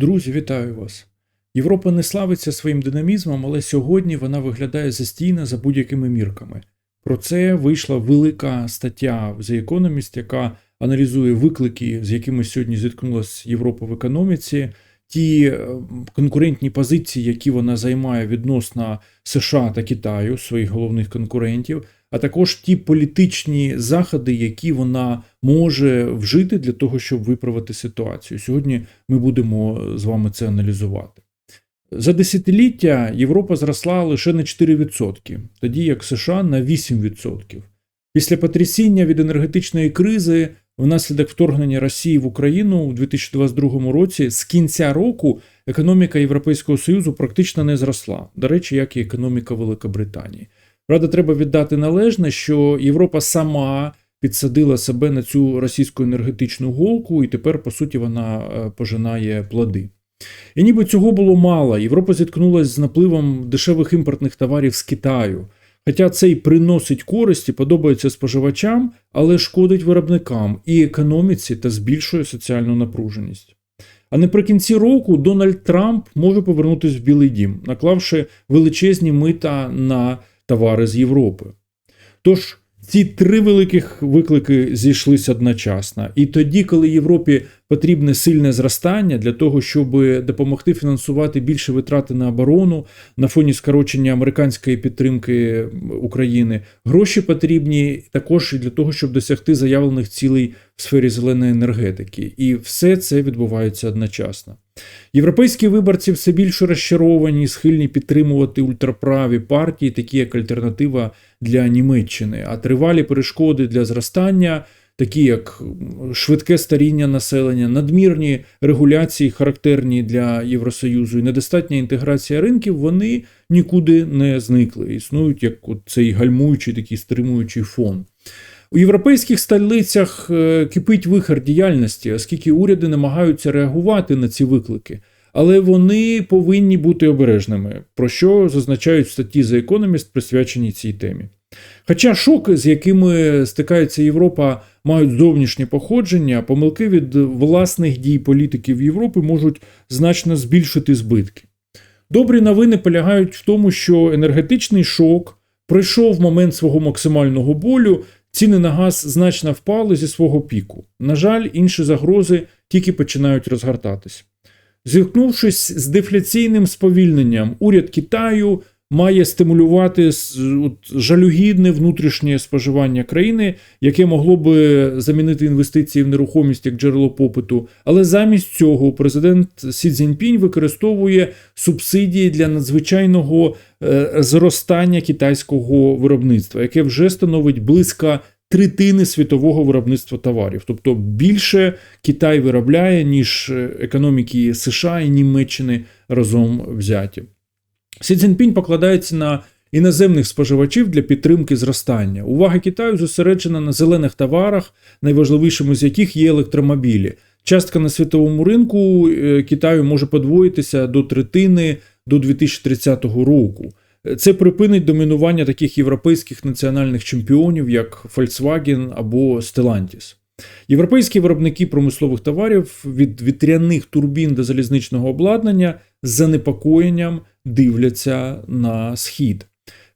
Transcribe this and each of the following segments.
Друзі, вітаю вас! Європа не славиться своїм динамізмом, але сьогодні вона виглядає застійно за будь-якими мірками. Про це вийшла велика стаття The Economist, яка аналізує виклики, з якими сьогодні зіткнулася Європа в економіці, ті е, конкурентні позиції, які вона займає відносно США та Китаю, своїх головних конкурентів, а також ті політичні заходи, які вона може вжити для того, щоб виправити ситуацію. Сьогодні ми будемо з вами це аналізувати. За десятиліття Європа зросла лише на 4%, тоді як США на 8%. Після потрясіння від енергетичної кризи внаслідок вторгнення Росії в Україну у 2022 році з кінця року економіка Європейського Союзу практично не зросла. До речі, як і економіка Великобританії. Правда, треба віддати належне, що Європа сама підсадила себе на цю російську енергетичну голку, і тепер, по суті, вона е, пожинає плоди. І ніби цього було мало. Європа зіткнулася з напливом дешевих імпортних товарів з Китаю. Хоча це й приносить користі, подобається споживачам, але шкодить виробникам і економіці та збільшує соціальну напруженість. А наприкінці року Дональд Трамп може повернутися в Білий Дім, наклавши величезні мита на товари з Європи. Тож ці три великих виклики зійшлися одночасно. І тоді, коли Європі потрібне сильне зростання для того, щоб допомогти фінансувати більше витрати на оборону на фоні скорочення американської підтримки України, гроші потрібні також для того, щоб досягти заявлених цілей в сфері зеленої енергетики. І все це відбувається одночасно. Європейські виборці все більше розчаровані, схильні підтримувати ультраправі партії, такі як альтернатива для Німеччини, а тривалі перешкоди для зростання. Такі як швидке старіння населення, надмірні регуляції, характерні для Євросоюзу, і недостатня інтеграція ринків, вони нікуди не зникли. Існують як цей гальмуючий такий стримуючий фон. У європейських столицях е, кипить вихор діяльності, оскільки уряди намагаються реагувати на ці виклики, але вони повинні бути обережними, про що зазначають статті за економіст, присвячені цій темі. Хоча шоки, з якими стикається Європа, мають зовнішнє походження, помилки від власних дій політиків Європи можуть значно збільшити збитки. Добрі новини полягають в тому, що енергетичний шок пройшов момент свого максимального болю Ціни на газ значно впали зі свого піку. На жаль, інші загрози тільки починають розгортатись. Зіткнувшись з дефляційним сповільненням, уряд Китаю має стимулювати жалюгідне внутрішнє споживання країни, яке могло би замінити інвестиції в нерухомість як джерело попиту. Але замість цього президент Сі Цзіньпінь використовує субсидії для надзвичайного е, зростання китайського виробництва, яке вже становить близько третини світового виробництва товарів. Тобто більше Китай виробляє, ніж економіки США і Німеччини разом взяті. Сі Цзіньпінь покладається на іноземних споживачів для підтримки зростання. Увага Китаю зосереджена на зелених товарах, найважливішими з яких є електромобілі. Частка на світовому ринку е, Китаю може подвоїтися до третини до 2030 року. Це припинить домінування таких європейських національних чемпіонів, як Volkswagen або Stellantis. Європейські виробники промислових товарів від вітряних турбін до залізничного обладнання з занепокоєнням дивляться на схід.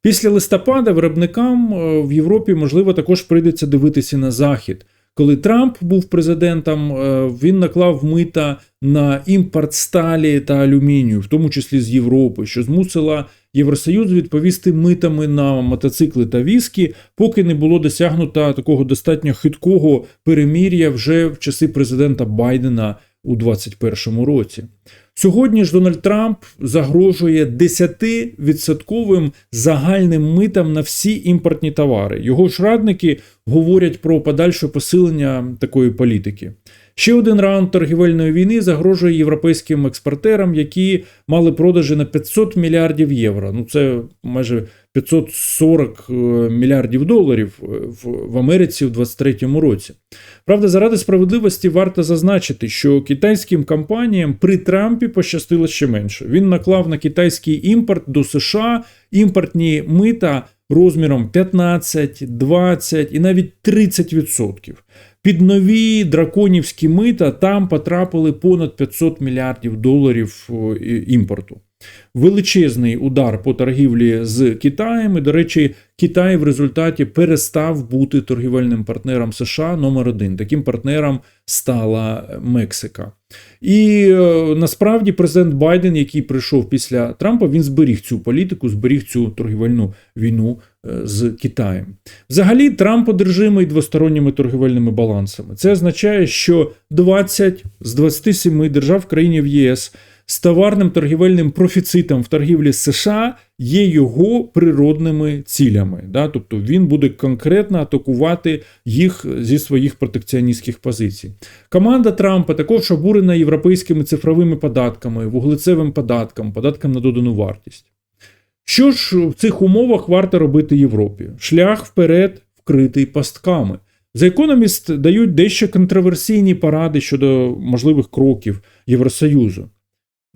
Після листопада виробникам е, в Європі, можливо, також прийдеться дивитися на захід. Коли Трамп був президентом, е, він наклав мита на імпорт сталі та алюмінію, в тому числі з Європи, що змусила Євросоюз відповісти митами на мотоцикли та віскі, поки не було досягнуто такого достатньо хиткого перемір'я вже в часи президента Байдена у 2021 році. Сьогодні ж Дональд Трамп загрожує 10% загальним митам на всі імпортні товари. Його ж радники говорять про подальше посилення такої політики. Ще один раунд торгівельної війни загрожує європейським експортерам, які мали продажі на 500 мільярдів євро. Ну це майже 540 е, мільярдів доларів е, в Америці у 2023 році. Правда, заради справедливості варто зазначити, що китайським компаніям при Трампі пощастило ще менше. Він наклав на китайський імпорт до США імпортні мита розміром 15, 20 і навіть 30%. Під нові драконівські мита там потрапили понад 500 мільярдів доларів імпорту. Величезний удар по торгівлі з Китаєм. І, до речі, Китай в результаті перестав бути торгівельним партнером США номер один. Таким партнером стала Мексика. І е, насправді президент Байден, який прийшов після Трампа, він зберіг цю політику, зберіг цю торгівельну війну е, з Китаєм. Взагалі, Трамп одержимий двосторонніми торгівельними балансами. Це означає, що 20 з 27 держав країні в ЄС з товарним торгівельним профіцитом в торгівлі США є його природними цілями. Да? Тобто він буде конкретно атакувати їх зі своїх протекціоністських позицій. Команда Трампа також обурена європейськими цифровими податками, вуглецевим податком, податком на додану вартість. Що ж в цих умовах варто робити Європі? Шлях вперед вкритий пастками. За економіст дають дещо контроверсійні поради щодо можливих кроків Євросоюзу.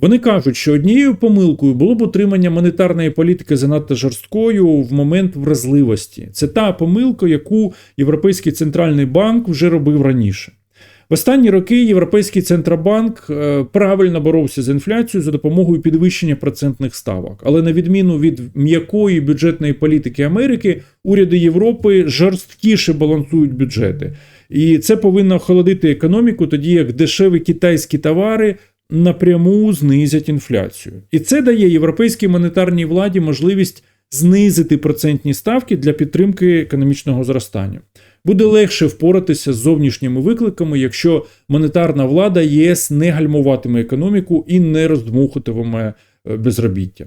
Вони кажуть, що однією помилкою було б утримання монетарної політики занадто жорсткою в момент вразливості. Це та помилка, яку Європейський центральний банк вже робив раніше. В останні роки Європейський центробанк е, правильно боровся з інфляцією за допомогою підвищення процентних ставок. Але на відміну від м'якої бюджетної політики Америки, уряди Європи жорсткіше балансують бюджети. І це повинно охолодити економіку, тоді як дешеві китайські товари напряму знизять інфляцію. І це дає європейській монетарній владі можливість знизити процентні ставки для підтримки економічного зростання. Буде легше впоратися з зовнішніми викликами, якщо монетарна влада ЄС не гальмуватиме економіку і не роздмухатиме е, безробіття.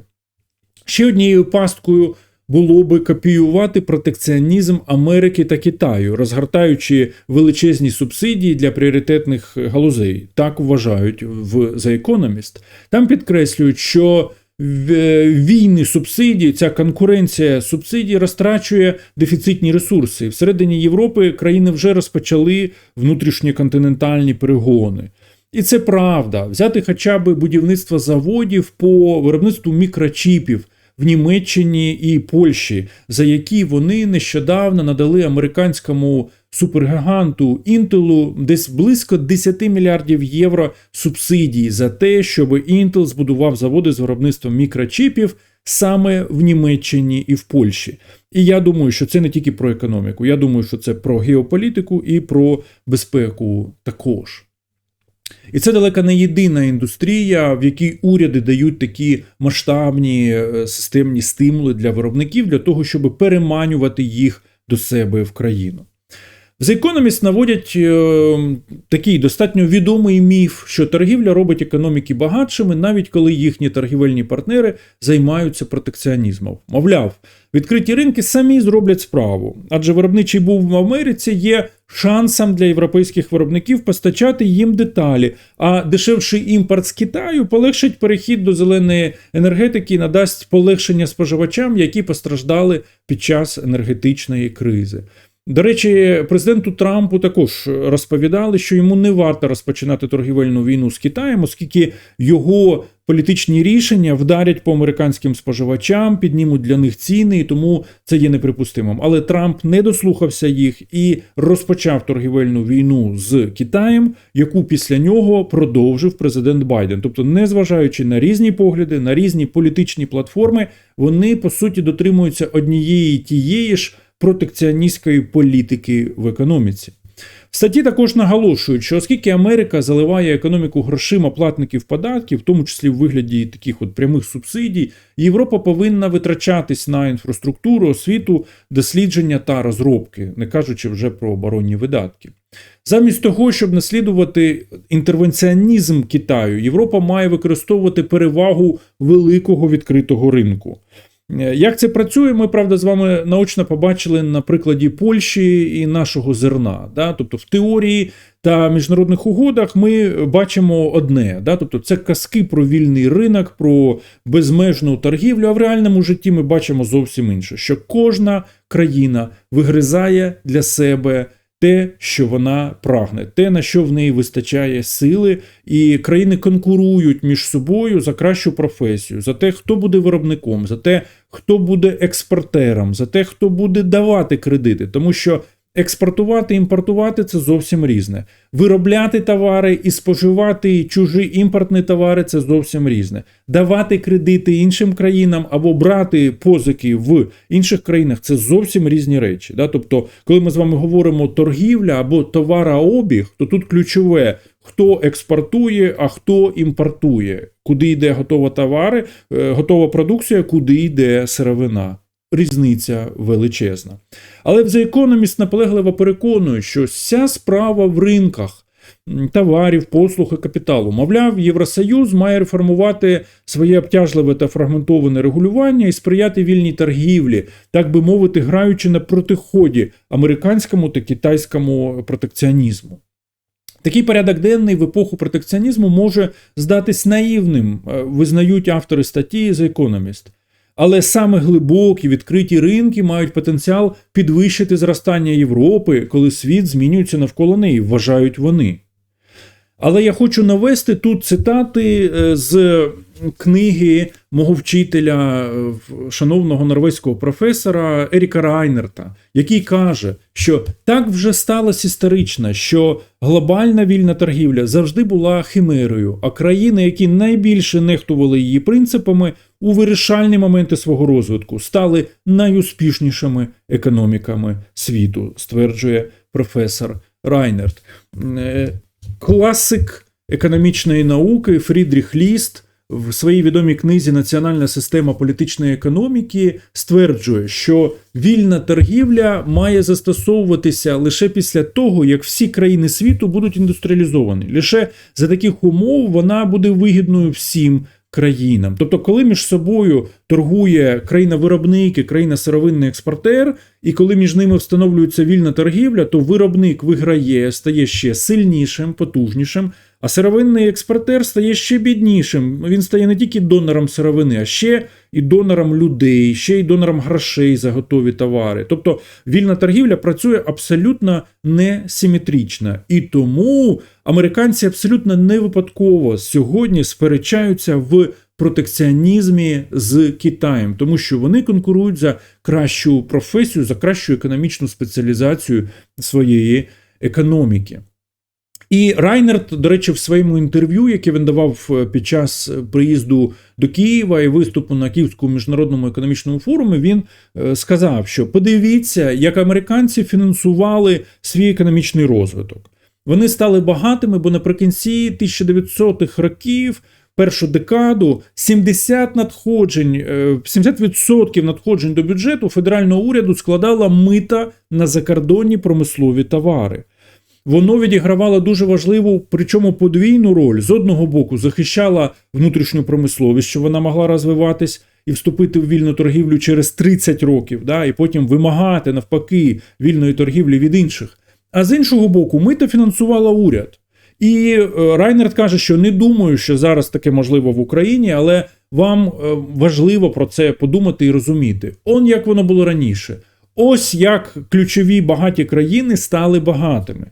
Ще однією пасткою було би копіювати протекціонізм Америки та Китаю, розгортаючи величезні субсидії для пріоритетних галузей. Так вважають в The Economist. Там підкреслюють, що війни субсидій, ця конкуренція субсидій розтрачує дефіцитні ресурси. Всередині Європи країни вже розпочали внутрішньоконтинентальні перегони. І це правда. Взяти хоча б будівництво заводів по виробництву мікрочіпів в Німеччині і Польщі, за які вони нещодавно надали американському супергіганту Інтелу десь близько 10 мільярдів євро субсидій за те, щоб Інтел збудував заводи з виробництвом мікрочіпів саме в Німеччині і в Польщі. І я думаю, що це не тільки про економіку, я думаю, що це про геополітику і про безпеку також. І це далеко не єдина індустрія, в якій уряди дають такі масштабні е, системні стимули для виробників для того, щоб переманювати їх до себе в країну. The Economist наводять е, такий достатньо відомий міф, що торгівля робить економіки багатшими, навіть коли їхні торгівельні партнери займаються протекціонізмом. Мовляв, відкриті ринки самі зроблять справу, адже виробничий був в Америці є шансом для європейських виробників постачати їм деталі, а дешевший імпорт з Китаю полегшить перехід до зеленої енергетики і надасть полегшення споживачам, які постраждали під час енергетичної кризи. До речі, президенту Трампу також розповідали, що йому не варто розпочинати торгівельну війну з Китаєм, оскільки його політичні рішення вдарять по американським споживачам, піднімуть для них ціни, і тому це є неприпустимим. Але Трамп не дослухався їх і розпочав торгівельну війну з Китаєм, яку після нього продовжив президент Байден. Тобто, незважаючи на різні погляди, на різні політичні платформи, вони по суті дотримуються однієї тієї ж протекціоністської політики в економіці. В статті також наголошують, що оскільки Америка заливає економіку грошима платників податків, в тому числі в вигляді таких от прямих субсидій, Європа повинна витрачатись на інфраструктуру, освіту, дослідження та розробки, не кажучи вже про оборонні видатки. Замість того, щоб наслідувати інтервенціонізм Китаю, Європа має використовувати перевагу великого відкритого ринку. Е, як це працює, ми правда з вами наочно побачили на прикладі Польщі і нашого зерна. Да? Тобто в теорії та міжнародних угодах ми бачимо одне: да? тобто це казки про вільний ринок, про безмежну торгівлю. А в реальному житті ми бачимо зовсім інше, що кожна країна вигризає для себе те, що вона прагне, те, на що в неї вистачає сили, і країни конкурують між собою за кращу професію, за те, хто буде виробником, за те, хто буде експортером, за те, хто буде давати кредити, тому що. Експортувати, імпортувати це зовсім різне. Виробляти товари і споживати чужі імпортні товари це зовсім різне. Давати кредити іншим країнам або брати позики в інших країнах це зовсім різні речі. Да? Тобто, коли ми з вами говоримо торгівля або товарообіг, то тут ключове. Хто експортує, а хто імпортує, куди йде готова товари, е, готова продукція, куди йде сировина різниця величезна. Але The Economist наполегливо переконує, що вся справа в ринках товарів, послуг і капіталу. Мовляв, Євросоюз має реформувати своє обтяжливе та фрагментоване регулювання і сприяти вільній торгівлі, так би мовити, граючи на протиході американському та китайському протекціонізму. Такий порядок денний в епоху протекціонізму може здатись наївним, е, визнають автори статті The Economist. Але саме глибокі відкриті ринки мають потенціал підвищити зростання Європи, коли світ змінюється навколо неї, вважають вони. Але я хочу навести тут цитати е, з книги мого вчителя, е, шановного норвезького професора Еріка Райнерта, який каже, що так вже сталося історично, що глобальна вільна торгівля завжди була химерою, а країни, які найбільше нехтували її принципами, у вирішальні моменти свого розвитку стали найуспішнішими економіками світу, стверджує професор Райнерт. Е, класик економічної науки Фрідріх Ліст в своїй відомій книзі Національна система політичної економіки стверджує, що вільна торгівля має застосовуватися лише після того, як всі країни світу будуть індустріалізовані. Лише за таких умов вона буде вигідною всім країнам. Тобто, коли між собою торгує країна-виробник і країна-сировинний експортер, і коли між ними встановлюється вільна торгівля, то виробник виграє, стає ще сильнішим, потужнішим. А сировинний експортер стає ще біднішим. Він стає не тільки донором сировини, а ще і донором людей, ще й донором грошей за готові товари. Тобто вільна торгівля працює абсолютно несиметрично. І тому американці абсолютно не випадково сьогодні сперечаються в протекціонізмі з Китаєм, тому що вони конкурують за кращу професію, за кращу економічну спеціалізацію своєї економіки. І Райнерт, до речі, в своєму інтерв'ю, яке він давав е, під час приїзду до Києва і виступу на Київському міжнародному економічному форумі, він е, сказав, що подивіться, як американці фінансували свій економічний розвиток. Вони стали багатими, бо наприкінці 1900-х років. Першу декаду 70 надходжень, 70% е, надходжень до бюджету федерального уряду складала мита на закордонні промислові товари воно відігравало дуже важливу, причому подвійну роль з одного боку захищала внутрішню промисловість, що вона могла розвиватись і вступити в вільну торгівлю через 30 років, да, і потім вимагати навпаки вільної торгівлі від інших. А з іншого боку, мито фінансувала уряд. І е, Райнерт каже, що не думаю, що зараз таке можливо в Україні, але вам е, важливо про це подумати і розуміти. Он як воно було раніше. Ось як ключові багаті країни стали багатими.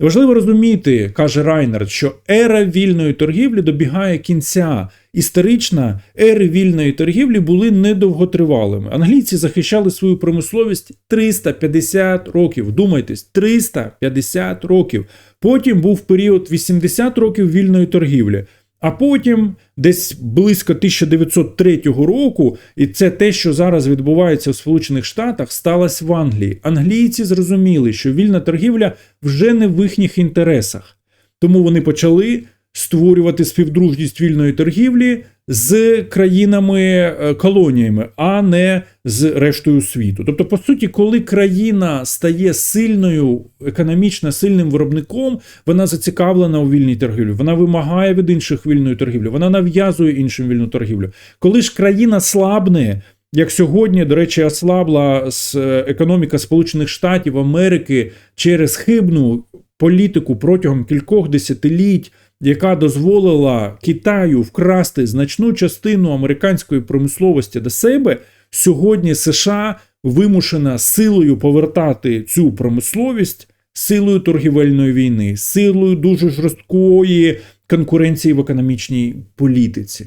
Важливо розуміти, каже Райнард, що ера вільної торгівлі добігає кінця. Історична ери вільної торгівлі були недовготривалими. Англійці захищали свою промисловість 350 років. Думайтесь, 350 років. Потім був період 80 років вільної торгівлі. А потім, десь близько 1903 року, і це те, що зараз відбувається в Сполучених Штатах, сталося в Англії. Англійці зрозуміли, що вільна торгівля вже не в їхніх інтересах. Тому вони почали створювати співдружність вільної торгівлі з країнами-колоніями, е, а не з рештою світу. Тобто, по суті, коли країна стає сильною, економічно сильним виробником, вона зацікавлена у вільній торгівлі, вона вимагає від інших вільної торгівлі, вона нав'язує іншим вільну торгівлю. Коли ж країна слабне. Як сьогодні, до речі, ослабла е, економіка Сполучених Штатів Америки через хибну політику протягом кількох десятиліть яка дозволила Китаю вкрасти значну частину американської промисловості до себе, сьогодні США вимушена силою повертати цю промисловість силою торгівельної війни, силою дуже жорсткої конкуренції в економічній політиці.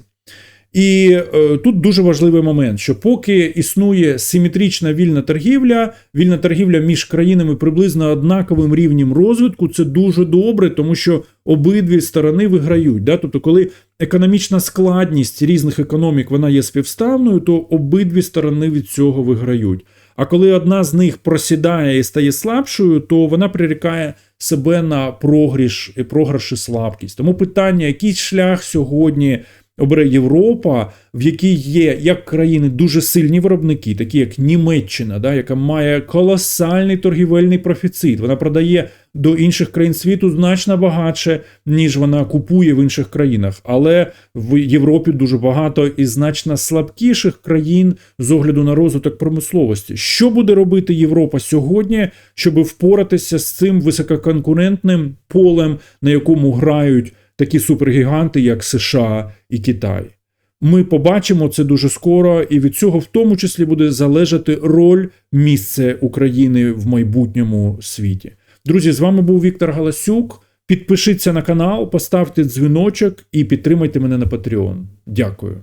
І е, тут дуже важливий момент, що поки існує симетрична вільна торгівля, вільна торгівля між країнами приблизно однаковим рівнем розвитку, це дуже добре, тому що обидві сторони виграють. Да? Тобто, коли економічна складність різних економік вона є співставною, то обидві сторони від цього виграють. А коли одна з них просідає і стає слабшою, то вона прирікає себе на прогріш, програш і слабкість. Тому питання, який шлях сьогодні обере Європа, в якій є як країни дуже сильні виробники, такі як Німеччина, да, яка має колосальний торгівельний профіцит. Вона продає до інших країн світу значно багатше, ніж вона купує в інших країнах. Але в Європі дуже багато і значно слабкіших країн з огляду на розвиток промисловості. Що буде робити Європа сьогодні, щоб впоратися з цим висококонкурентним полем, на якому грають такі супергіганти, як США і Китай? Ми побачимо це дуже скоро, і від цього в тому числі буде залежати роль місце України в майбутньому світі. Друзі, з вами був Віктор Галасюк. Підпишіться на канал, поставте дзвіночок і підтримайте мене на Patreon. Дякую.